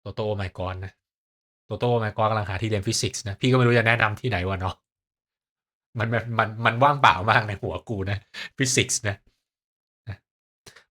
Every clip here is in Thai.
โตโต้ไมกอนนะโตโต้ไมกอนกำลังหาที่เรียนฟิสิกส์นะ พี่ก็ไม่รู้จะแนะนำที่ไหนวะเนาะมันมันมันมันว่างเปล่ามากในหัวกูนะฟิสิกส์นะ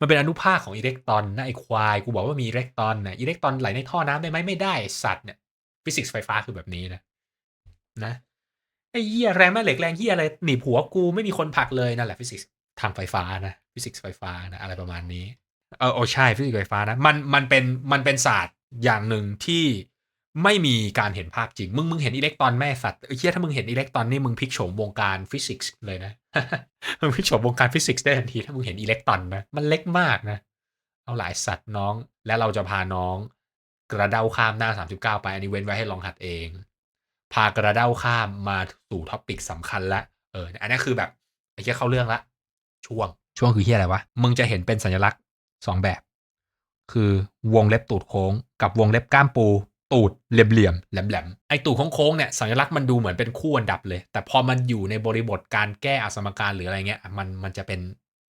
มันเป็นอนุภาคของอิเล็กตรอนนะไอควายกูบอกว่ามีอิเล็กตรอนนะอิเล็กตรอนไหลในท่อน้ำได้ไหมไม่ได้สัตว์เนี่ยฟิสิกส์ไฟฟ้าคือแบบนี้นะนะไอเหี้ยแรงแม่เหล็กแรงเหี้ยอะไรหนีบหัวกูไม่มีคนผักเลยนั่นแหละฟิสิกส์ทางไฟฟ้านะฟิสิกส์ไฟฟ้านะอะไรประมาณนี้เออโอใช่ฟิสิกส์ไฟฟ้านะมันมันเป็นมันเป็นศาสตร์ อย่างหนึ่งที่ไม่มีการเห็นภาพจริง มึง มึงเห็นอิเล็กตรอนแม่สัตว์เออเชี่ยถ้ามึงเห็นอิเล็กตรอนนี่มึงพลิกโฉมวงการฟิสิกส์เลยนะ มึงพลิกโฉมวงการฟิสิกส์ได้ทันทีถ้ามึงเห็นอิเล็กตรอนนะ มันเล็กมากนะ เอาหลายสัตว์น้อง และเราจะพาน้อง กระเด้าข้ามหน้า 39 ไปอันนี้เว้นไว้ให้ลองหัดเอง พากระเด้าข้ามมาสู่ท็อปิกสำคัญละ เออ อันนี้คือแบบไอ้เหี้ยเข้าเรื่องละ ช่วง ช่วงคือเหี้ยอะไรวะ มึงจะเห็นเป็นสัญลักษณ์สองแบบ คือวงเล็บตูดโค้ง กับวงเล็บก้ามปู ตูดเหลี่ยมๆแหลมๆไอ้ตูดโค้งเนี่ยสัญลักษณ์มันดูเหมือนเป็นคู่อันดับเลย แต่พอมันอยู่ในบริบทการแก้อสมการหรืออะไรเงี้ยมันมันจะเป็น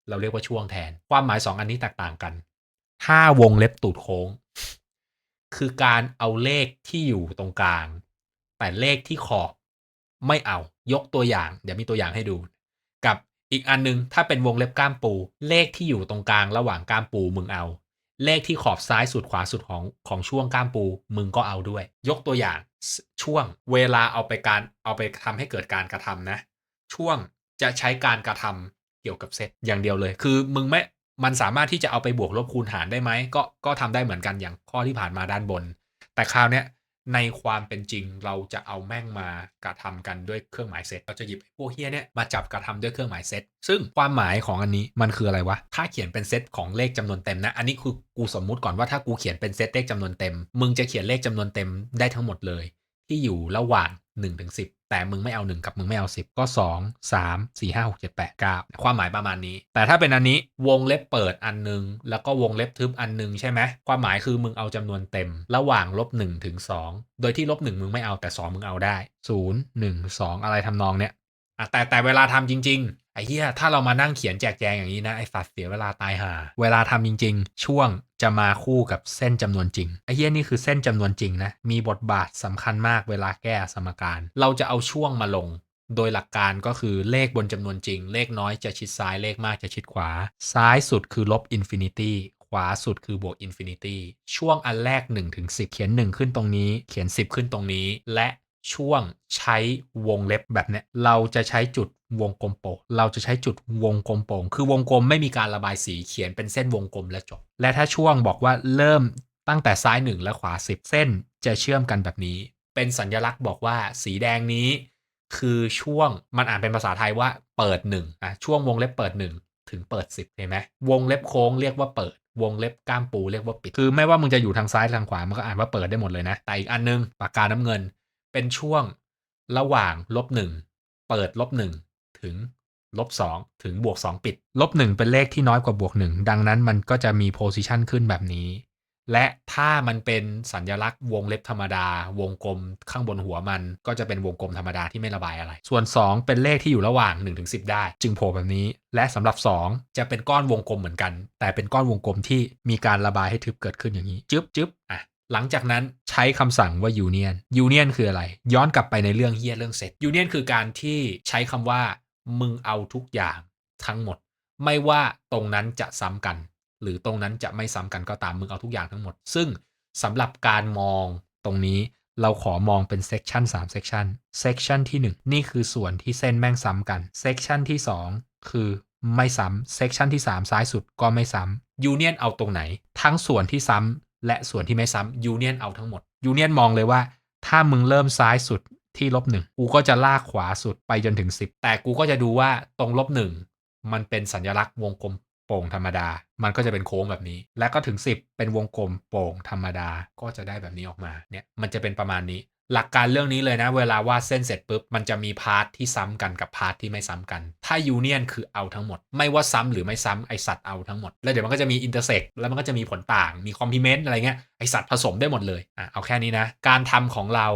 เราเรียกว่าช่วงแทน ความหมายสองอันนี้แตกต่างกัน ถ้าวงเล็บตูดโค้ง คือการเอาเลขที่อยู่ตรงกลาง แต่เลขที่ขอบไม่เอายกตัวอย่าง เดี๋ยวมีตัวอย่างให้ดู กับอีกอันนึงถ้าเป็นวงเล็บก้ามปู เลขที่อยู่ตรงกลางระหว่างก้ามปูมึงเอา เลขที่ขอบซ้ายสุดขวาสุดของของช่วงก้ามปู มึงก็เอาด้วย ยกตัวอย่างช่วงเวลาเอาไปการเอาไปทำให้เกิดการกระทำนะ ช่วงจะใช้การกระทำเกี่ยวกับเซตอย่างเดียวเลย คือมึงไม่มันสามารถที่จะเอาไปบวกลบคูณหารได้ไหมก็ก็ทำได้เหมือนกันอย่างข้อที่ผ่านมาด้านบน แต่คราวเนี้ย ในความเป็นจริงเราจะเอาแม่งมากระทำกันด้วยเครื่องหมายเซตเราจะหยิบพวกเฮียเนี่ยมาจับกระทำด้วยเครื่องหมายเซตซึ่งความหมายของอันนี้มันคืออะไรวะ ถ้าเขียนเป็นเซตของเลขจำนวนเต็มนะ อันนี้คือกูสมมุติก่อนว่าถ้ากูเขียนเป็นเซตเลขจำนวนเต็ม มึงจะเขียนเลขจำนวนเต็มได้ทั้งหมดเลย ที่อยู่ระหว่าง1ถึง10แต่มึงไม่เอา 1 กับมึงไม่เอา 10 ก็ 2 3 4 5 6 7 8 9 ความหมายประมาณนี้ แต่ถ้าเป็นอันนี้วงเล็บเปิดอันนึง แล้วก็วงเล็บทึบอันนึงใช่ไหมความหมายคือมึงเอาจำนวนเต็ม ระหว่างลบ1ถึง2โดยที่ลบ1มึงไม่เอาแต่ 2 มึงเอาได้ 0 1 2 อะไรทำนองเนี้ยแต่แต่เวลาทำจริง ๆ ไอ้เหี้ยถ้าเรามานั่งเขียนแจกแจงอย่างนี้นะไอ้สัตว์เสียเวลาตายหา เวลาทำจริง ๆ ช่วงจะมาคู่กับเส้นจำนวนจริงไอ้เหี้ยนี่คือเส้นจำนวนจริงนะมีบทบาทสำคัญมากเวลาแก้สมการ เราจะเอาช่วงมาลง โดยหลักการก็คือเลขบนจำนวนจริง เลขน้อยจะชิดซ้ายเลขมากจะชิดขวา ซ้ายสุดคือลบอินฟินิตี้ขวาสุดคือบวกอินฟินิตี้ช่วงอันแรก1ถึง10 เขียน 1 ขึ้นตรงนี้ เขียน 10 ขึ้นตรงนี้ และ ช่วงใช้วงเล็บแบบเนี้ยเราจะใช้จุดวงกลมโป่งเราจะใช้จุดวงกลมโป่งคือวงกลมไม่มีการระบายสีเขียนเป็นเส้นวงกลมและจบ และถ้าช่วงบอกว่าเริ่มตั้งแต่ซ้าย 1 และขวา 10 เส้นจะเชื่อมกันแบบนี้ เป็นสัญลักษณ์บอกว่าสีแดงนี้ คือช่วงมันอ่านเป็นภาษาไทยว่าเปิด1อะช่วงวงเล็บเปิด 1 ถึงเปิด 10เห็นไหมวงเล็บโค้งเรียกว่าเปิดวงเล็บก้ามปูเรียกว่าปิด คือไม่ว่ามึงจะอยู่ทางซ้ายทางขวา มันก็อ่านว่าเปิดได้หมดเลยนะ แต่อีกอันนึงปากกาน้ำเงิน เป็นช่วงระหว่างลบหนึ่งเปิดลบหนึ่งถึงลบสองถึงบวกสองปิด ลบหนึ่งเป็นเลขที่น้อยกว่าบวกหนึ่งดังนั้นมันก็จะมีโพซิชันขึ้นแบบนี้ และถ้ามันเป็นสัญลักษณ์วงเล็บธรรมดา วงกลมข้างบนหัวมันก็จะเป็นวงกลมธรรมดาที่ไม่ระบายอะไร ส่วน 2 เป็นเลขที่อยู่ระหว่าง 1-10ถึงได้ จึงโผล่แบบนี้ และสำหรับ 2 จะเป็นก้อนวงกลมเหมือนกัน แต่เป็นก้อนวงกลมที่มีการระบายให้ทึบเกิดขึ้นอย่างนี้ จึ๊บจึ๊บอะ หลังจากนั้นใช้คำสั่งว่า union union คืออะไร ย้อนกลับไปในเรื่องเฮียเรื่องเซต union คือการที่ใช้คำว่า มึงเอาทุกอย่างทั้งหมด ไม่ว่าตรงนั้นจะซ้ำกัน หรือตรงนั้นจะไม่ซ้ำกันก็ตามมึงเอาทุกอย่างทั้งหมด ซึ่งสำหรับการมองตรงนี้เราขอมองเป็นเซกชัน3เซกชันเซกชันที่ 1 นี่คือส่วนที่เส้นแม่งซ้ำกันเซกชันที่ 2 คือไม่ซ้ำเซกชันที่ 3 ซ้ายสุดก็ไม่ซ้ำยูเนียนเอาตรงไหน ทั้งส่วนที่ซ้ำ และส่วนที่ไม่ซ้ำยูเนียนเอาทั้งหมดยูเนียนมองเลยว่า ถ้ามึงเริ่มซ้ายสุดที่ลบหนึ่งกูก็จะลากขวาสุดไปจนถึง 10 แต่กูก็จะดูว่าตรงลบหนึ่งมันเป็นสัญลักษณ์วงกลมโป่งธรรมดา มันก็จะเป็นโค้งแบบนี้ และก็ถึง 10 เป็นวงกลมโป่งธรรมดา ก็จะได้แบบนี้ออกมา เนี่ย มันจะเป็นประมาณนี้ หลักการเรื่องนี้เลยนะ เวลาวาดเส้นเสร็จปุ๊บมันจะมีพาร์ทที่ซ้ำกันกับพาร์ทที่ไม่ซ้ำกัน ถ้ายูเนียนคือเอาทั้งหมด ไม่ว่าซ้ำหรือไม่ซ้ำไอสัตว์เอาทั้งหมด แล้วเดี๋ยวมันก็จะมีอินเตอร์เซ็กแล้วมันก็จะมีผลต่างมีคอมพลีเมนต์อะไรเงี้ยไอสัตว์ผสมได้หมดเลยอะเอาแค่นี้นะ การทำของเรา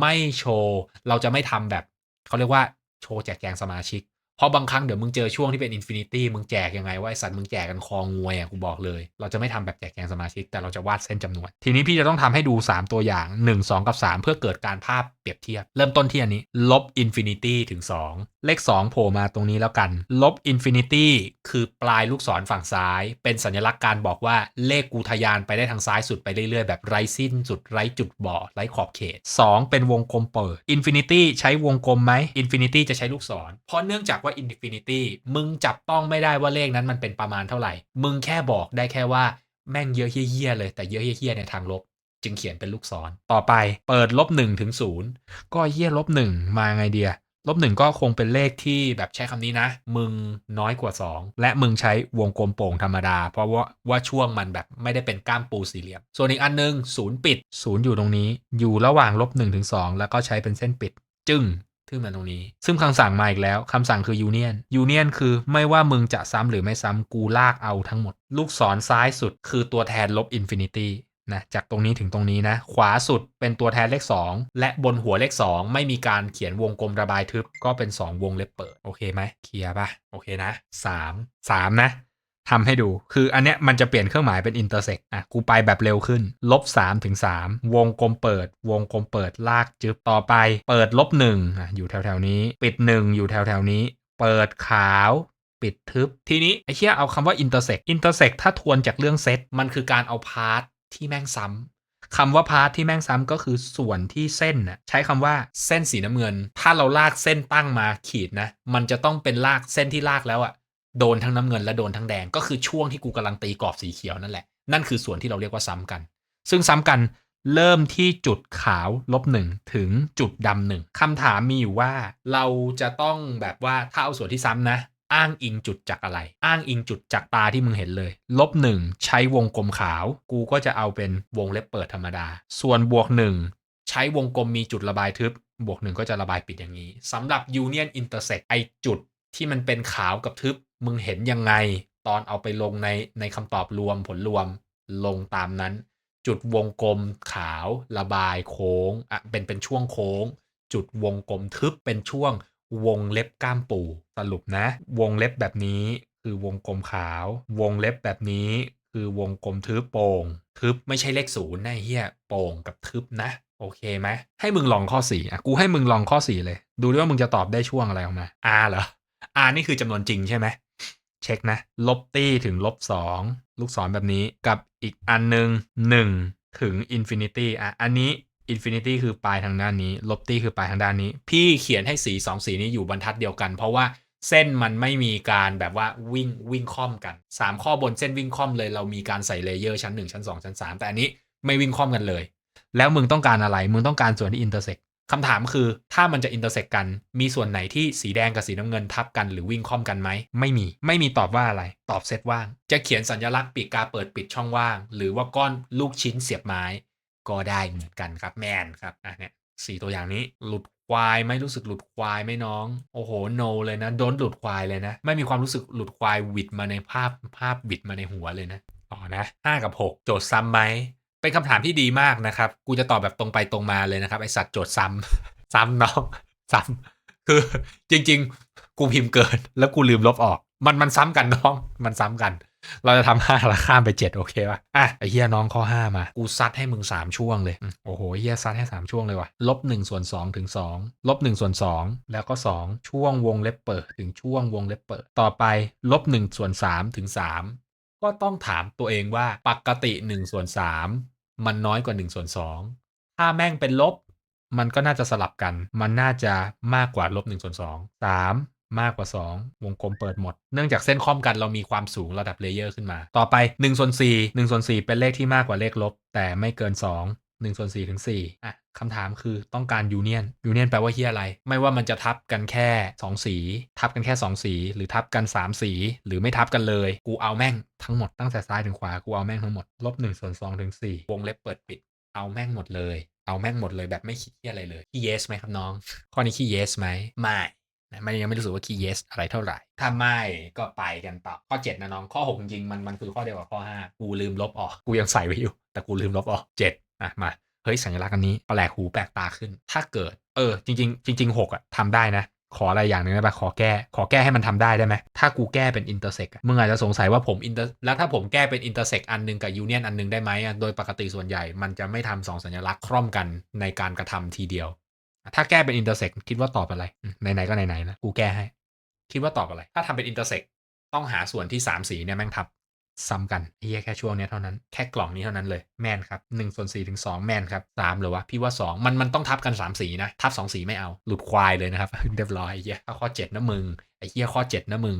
ไม่โชว์ เราจะไม่ทำแบบ เขาเรียกว่าโชว์แจกแจงสมาชิก เพราะบางครั้งเดี๋ยวมึงเจอช่วงที่เป็นอินฟินิตี้มึงแจกยังไงว่าไอสัตว์มึงแจกกันคองวยอะกูบอกเลย เราจะไม่ทำแบบแจกแจงสมาชิกแต่เราจะวาดเส้นจำนวน ทีนี้พี่จะต้องทำให้ดู 3 ตัวอย่าง 1 2 กับ 3 เพื่อเกิดการภาพ รียบเทียบ เริ่มต้นที่อันนี้ ลบอินฟินิตี้ถึง 2 เลข 2 โผล่มาตรงนี้แล้วกัน ลบอินฟินิตี้คือปลายลูกศรฝั่งซ้าย เป็นสัญลักษณ์การบอกว่าเลขกูทะยานไปได้ทางซ้ายสุดไปเรื่อยๆ แบบไร้สิ้นสุดไร้จุดบอไร้ขอบเขต 2 เป็นวงกลมเปิดอินฟินิตี้ใช้วงกลมไหมอินฟินิตี้จะใช้ลูกศร เพราะเนื่องจากว่าอินฟินิตี้มึงจับต้องไม่ได้ว่าเลขนั้นมันเป็นประมาณเท่าไหร่ มึงแค่บอกได้แค่ว่าแม่งเยอะเฮี้ยๆเลยแต่เยอะเฮี้ยๆในทางลบ จึงเขียนเป็นลูกศร ต่อไปเปิดลบหนึ่งถึงศูนย์ก็เฮี้ยลบหนึ่งมาไงเดียลบหนึ่งก็คงเป็นเลขที่แบบใช้คำนี้นะ มึงน้อยกว่า 2 และมึงใช้วงกลมโป่งธรรมดา เพราะว่าว่าช่วงมันแบบไม่ได้เป็นก้ามปูสี่เหลี่ยม ส่วนอีกอันนึงศูนย์ปิดศูนย์อยู่ตรงนี้ อยู่ระหว่างลบ1ถึง2แล้วก็ใช้เป็นเส้นปิด จึงขึ้นมาตรงนี้ ซึ่งคำสั่งมาอีกแล้วคำสั่งคือ union union คือไม่ว่ามึงจะซ้ำหรือไม่ซ้ำกูลากเอาทั้งหมด ลูกศรซ้ายสุดคือตัวแทนลบ infinity นะจากตรงนี้ถึงตรงนี้นะ ขวาสุดเป็นตัวแทนเลข 2 และบนหัวเลข 2 ไม่มีการเขียนวงกลมระบายทึบก็เป็น 2 วงเล็บเปิด โอเคไหมเคลียร์ป่ะ โอเคนะ 3 3 นะทำให้ดู คืออันเนี้ยมันจะเปลี่ยนเครื่องหมายเป็น intersect อะ กูไปแบบเร็วขึ้น ลบ3ถึง3วงกลมเปิด วงกลมเปิดลากจึบต่อไป เปิดลบ1อะ อยู่แถวๆนี้ ปิด 1 อยู่แถวๆนี้ เปิดขาวปิดทึบ ทีนี้ไอ้เชี่ยเอาคำว่า intersect intersect ถ้าทวนจากเรื่องเซตมันคือการเอาพาร์ท ที่แม่งซ้ำคำว่าพาร์ทที่แม่งซ้ำก็คือส่วนที่เส้นน่ะใช้คำว่าเส้นสีน้ำเงิน ถ้าเราลากเส้นตั้งมาขีดนะ มันจะต้องเป็นลากเส้นที่ลากแล้วอะโดนทั้งน้ำเงินและโดนทั้งแดง ก็คือช่วงที่กูกำลังตีกรอบสีเขียวนั่นแหละ นั่นคือส่วนที่เราเรียกว่าซ้ำกัน ซึ่งซ้ำกันเริ่มที่จุดขาวลบหนึ่งถึงจุดดำหนึ่งคำถามมีอยู่ว่าเราจะต้องแบบว่าถ้าเอาส่วนที่ซ้ำนะ อ้างอิงจุดจากอะไร อ้างอิงจุดจากตาที่มึงเห็นเลย ลบหนึ่งใช้วงกลมขาว กูก็จะเอาเป็นวงเล็บเปิดธรรมดา ส่วนบวกหนึ่งใช้วงกลมมีจุดระบายทึบบวกหนึ่งก็จะระบายปิดอย่างนี้สำหรับ Union Intersect ไอจุดที่มันเป็นขาวกับทึบ มึงเห็นยังไง ตอนเอาไปลงในในคำตอบรวมผลรวมลงตามนั้น จุดวงกลมขาวระบายโค้งอะเป็นเป็นช่วงโค้ง จุดวงกลมทึบเป็นช่วง วงเล็บก้ามปูสรุปนะ วงเล็บแบบนี้คือวงกลมขาว วงเล็บแบบนี้คือวงกลมทึบโป่งทึบไม่ใช่เลขศูนย์นะเฮียโป่งกับทึบนะ โอเคไหมให้มึงลองข้อ4อะกูให้มึงลองข้อ 4 เลย ดูดิว่ามึงจะตอบได้ช่วงอะไรออกมา R เหรอ R นี่คือจำนวนจริงใช่ไหมเช็คนะ ลบตี้ถึงลบ2ลูกศรแบบนี้กับอีกอันหนึ่ง1ถึงอินฟินิตี้อะอันนี้ อินฟินิตี้คือปลายทางด้านนี้ ลบตี้คือปลายทางด้านนี้ พี่เขียนให้สี2สีนี้อยู่บรรทัดเดียวกัน เพราะว่าเส้นมันไม่มีการแบบว่าวิ่งวิ่งค่อมกัน 3 ข้อบนเส้นวิ่งค่อมเลย เรามีการใส่เลเยอร์ชั้น 1 ชั้น 2 ชั้น 3 แต่อันนี้ไม่วิ่งค่อมกันเลย แล้วมึงต้องการอะไร มึงต้องการส่วนที่อินเตอร์เซ็กคำถามคือถ้ามันจะอินเตอร์เซ็กกัน มีส่วนไหนที่สีแดงกับสีน้ำเงินทับกันหรือวิ่งค่อมกันไหม ไม่มี ไม่มีตอบว่าอะไร ตอบเซตว่าง จะเขียนสัญลักษณ์ปีกกาเปิดปิดช่องว่าง หรือว่าก้อนลูกชิ้นเสียบไม้ ก็ได้เหมือนกันครับแมนครับอะเนี่ยสี่ตัวอย่างนี้หลุดควายไม่รู้สึกหลุดควายไหมน้องโอ้โหโนเลยนะโดนหลุดควายเลยนะ ไม่มีความรู้สึกหลุดควายวิดมาในภาพภาพวิดมาในหัวเลยนะต่อนะห้ากับหกโจทย์ซ้ำไหมเป็นคำถามที่ดีมากนะครับ กูจะตอบแบบตรงไปตรงมาเลยนะครับ ไอสัตว์โจทย์ซ้ำซ้ำน้องซ้ำคือจริง ๆ กูพิมพ์เกิน แล้วกูลืมลบออก มันมันซ้ำกันน้อง มันซ้ำกัน เราจะทำห้าแล้วข้ามไปเจ็ดโอเคป่ะอะไอเฮียน้องข้อห้ามา กูซัดให้มึงสามช่วงเลย โอ้โหเฮียซัดให้สามช่วงเลยว่ะลบหนึ่งส่วนสองถึงสองลบหนึ่งส่วนสองแล้วก็สองช่วงวงเล็บเปิด ถึงช่วงวงเล็บเปิด ต่อไปลบหนึ่งส่วนสามถึงสามก็ต้องถามตัวเองว่าปกติหนึ่งส่วนสามมันน้อยกว่าหนึ่งส่วนสองถ้าแม่งเป็นลบ มันก็น่าจะสลับกัน มันน่าจะมากกว่าลบ1ส่วน2 3 มากกว่า 2 วงกลมเปิดหมด เนื่องจากเส้นค่อมกันเรามีความสูงระดับเลเยอร์ขึ้นมา ต่อไป1ส่วน4 1ส่วน4เป็นเลขที่มากกว่าเลขลบ แต่ไม่เกิน 2 1ส่วน4ถึง4อะคำถามคือต้องการยูเนียนยูเนียนแปลว่าเฮียอะไร ไม่ว่ามันจะทับกันแค่ 2 สี ทับกันแค่ 2 สี หรือทับกัน 3 สี หรือไม่ทับกันเลย กูเอาแม่งทั้งหมดตั้งแต่ซ้ายถึงขวากูเอาแม่งทั้งหมดลบ1ส่วน2ถึง4วงเล็บเปิดปิด เอาแม่งหมดเลย เอาแม่งหมดเลยแบบไม่คิดที่อะไรเลยขี้ yes ไหมครับน้อง ข้อนี้ขี้ yes ไหมไม่ นะมันยังไม่รู้สึกว่าขี้ yes อะไรเท่าไหร่ ถ้าไม่ก็ไปกันต่อข้อ 7 นะน้องข้อ 6 จริงมันมันคือข้อเดียวกับข้อ 5 กูลืมลบออก กูยังใส่ไว้อยู่ แต่กูลืมลบออก 7 อะ มา เฮ้ย สัญลักษณ์อันนี้แปลกหูแปลกตาขึ้น ถ้าเกิด เออ จริง ๆ จริง ๆ 6 อะทำได้นะ ขออะไรอย่างหนึ่งได้ปะขอแก้ ขอแก้ให้มันทำได้ได้ไหมถ้ากูแก้เป็นอินเตอร์เซ็กมึงอาจจะสงสัยว่าผมอินเตอร์แล้วถ้าผมแก้เป็นอินเตอร์เซ็กอันหนึงกับยูเนียนอันหนึงได้ไหมอะโดยปกติส่วนใหญ่มันจะไม่ทำสองสัญลักษณ์คร่อมกันในการกระทำทีเดียว ถ้าแก้เป็นอินเตอร์เซ็กคิดว่าตอบอะไรไหนๆก็ไหนๆนะกูแก้ให้ คิดว่าตอบอะไร ถ้าทำเป็นอินเตอร์เซ็กต้องหาส่วนที่ 3 สีเนี่ยแม่งทับซ้ำกันเฮียแค่ช่วงเนี้ยเท่านั้นแค่กล่องนี้เท่านั้นเลยแมนครับ1ส่วน4ถึง2แมนครับ3หรือวะพี่ว่า 2 มันมันต้องทับกัน 3 สีนะ ทับ 2 สีไม่เอา หลุดควายเลยนะครับเรียบร้อยไอ้เฮียถ้าข้อ 7นะมึงไอ้เฮียข้อ 7นะมึง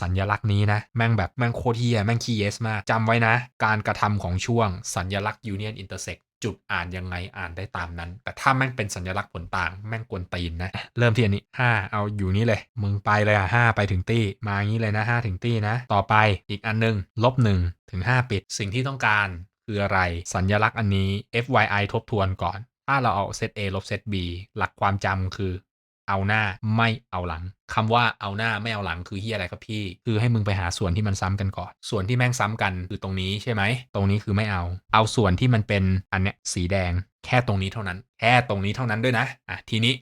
สัญลักษณ์นี้นะ แม่งแบบแม่งโคตรเฮียแม่งคีเยสมากจำไว้นะ การกระทำของช่วงสัญลักษณ์ Union Intersect จุดอ่านยังไงอ่านได้ตามนั้น แต่ถ้าแม่งเป็นสัญลักษณ์ผลต่างแม่งกวนตีนนะ เริ่มที่อันนี้ 5 เอาอยู่นี่เลย มึงไปเลยอะ5ไปถึงตี้ มาอย่างนี้เลยนะ5ถึงตี้นะ ต่อไปอีกอันหนึงลบ1ถึง5ปิด สิ่งที่ต้องการคืออะไรสัญลักษณ์อันนี้ FYI ทบทวนก่อน ถ้าเราเอาเซต A ลบเซต B หลักความจำคือ เอาหน้าไม่เอาหลังคำว่าเอาหน้าไม่เอาหลังคือเฮียอะไรครับพี่ คือให้มึงไปหาส่วนที่มันซ้ำกันก่อน ส่วนที่แม่งซ้ำกันคือตรงนี้ใช่ไหม ตรงนี้คือไม่เอา เอาส่วนที่มันเป็นอันเนี้ยสีแดง แค่ตรงนี้เท่านั้น แค่ตรงนี้เท่านั้นด้วยนะ อะทีนี้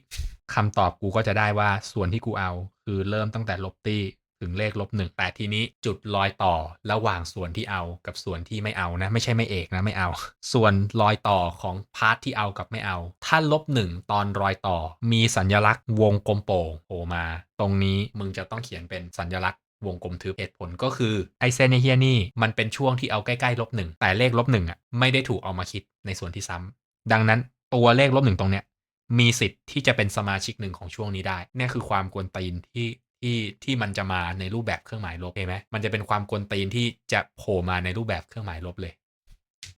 คำตอบกูก็จะได้ว่าส่วนที่กูเอา คือเริ่มตั้งแต่ลบตี้ ถึงเลขลบหนึ่งแต่ทีนี้จุดรอยต่อระหว่างส่วนที่เอากับส่วนที่ไม่เอานะ ไม่ใช่ไม่เอกนะไม่เอา ส่วนรอยต่อของพาร์ทที่เอากับไม่เอา ถ้าลบหนึ่งตอนรอยต่อ มีสัญลักษณ์วงกลมโป่งโผล่มา ตรงนี้มึงจะต้องเขียนเป็นสัญลักษณ์วงกลมทึบเหตุผลก็คือไอเซนในเฮียนี่มันเป็นช่วงที่เอาใกล้ๆลบหนึ่งแต่เลขลบหนึ่งอะไม่ได้ถูกเอามาคิดในส่วนที่ซ้ำดังนั้นตัวเลขลบหนึ่งตรงเนี้ยมีสิทธิ์ที่จะเป็นสมาชิกหนึ่งของช่วงนี้ได้เนี่ยคือความกวนตีนที่ ที่ที่มันจะมาในรูปแบบเครื่องหมายลบเห็นไหมมันจะเป็นความกวนตีนที่จะโผล่มาในรูปแบบเครื่องหมายลบเลย